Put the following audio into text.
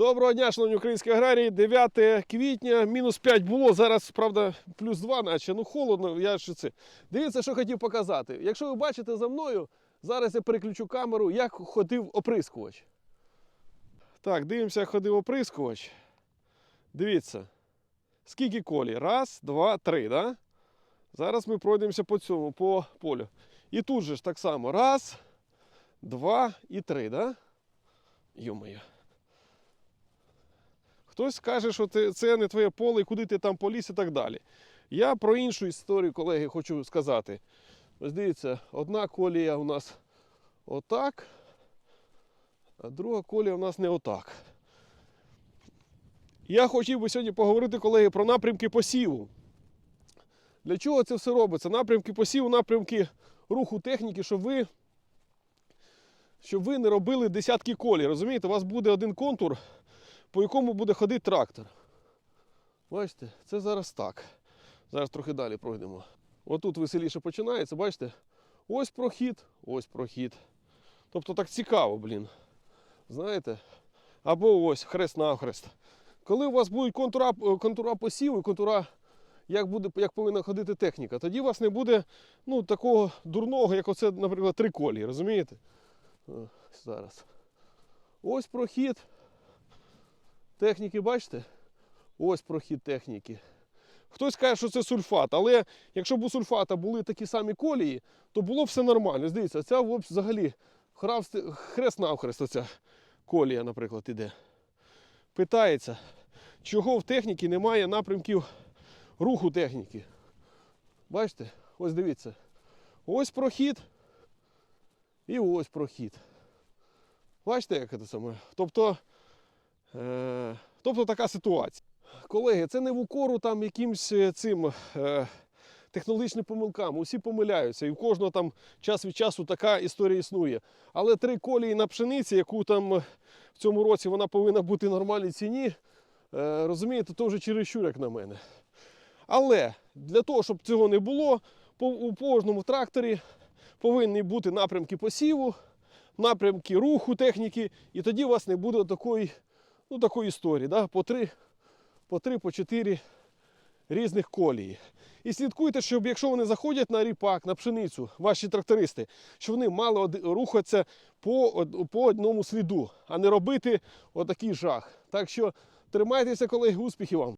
Доброго дня, шановні українські аграрії. 9 квітня, мінус 5 було. Зараз, правда, плюс 2, наче ну холодно. Я ж це. Дивіться, що хотів показати. Якщо ви бачите за мною, зараз я переключу камеру, як ходив оприскувач. Так, дивимося, як ходив оприскувач. Дивіться. Скільки колій? Раз, два, три, да? Зараз ми пройдемося по цьому, по полю. І тут же ж так само. Раз, два і три, да? Йо-моє. Хтось скаже, що це, не твоє поле, куди ти там поліз і так далі. Я про іншу історію, колеги, хочу сказати. Ось дивіться, одна колія у нас отак, а друга колія у нас не отак. Я хотів би сьогодні поговорити, колеги, про напрямки посіву. Для чого це все робиться? Напрямки посіву, напрямки руху техніки, щоб ви, щоб ви не робили десятки колій. Розумієте, у вас буде один контур, по якому буде ходити трактор. Бачите, це зараз так. Зараз трохи далі пройдемо. Отут веселіше починається, бачите? Ось прохід, ось прохід. Тобто так цікаво, блін. Знаєте? Або ось хрест навхрест. Коли у вас будуть контура, контура посіву контура, як, буде, як повинна ходити техніка, тоді у вас не буде ну, такого дурного, як оце, наприклад, три колії, розумієте? Зараз. Ось прохід. Техніки, бачите? Ось прохід техніки. Хтось каже, що це сульфат, але якщо б у сульфата були такі самі колії, то було б все нормально. Дивіться, ця взагалі хрест навхрест оця колія, наприклад, іде. Питається, чого в техніці немає напрямків руху техніки. Бачите? Ось дивіться. Ось прохід і ось прохід. Бачите, як це саме? Тобто, тобто така ситуація. Колеги, це не в укору там якимсь е, цим е, технологічним помилкам. Усі помиляються, і в кожного там час від часу така історія існує. Але три колії на пшениці, яку там е, в цьому році вона повинна бути в нормальній ціні, е, розумієте, то вже чересчур, як на мене. Але для того, щоб цього не було, у кожному тракторі повинні бути напрямки посіву, напрямки руху техніки, і тоді у вас не буде такої, ну, такої історії. Да? По три, по три, по чотири різних колії. І слідкуйте, щоб якщо вони заходять на ріпак, на пшеницю, ваші трактористи, щоб вони мали рухатися по, по одному сліду, а не робити отакий жах. Так що тримайтеся, колеги, успіхів вам!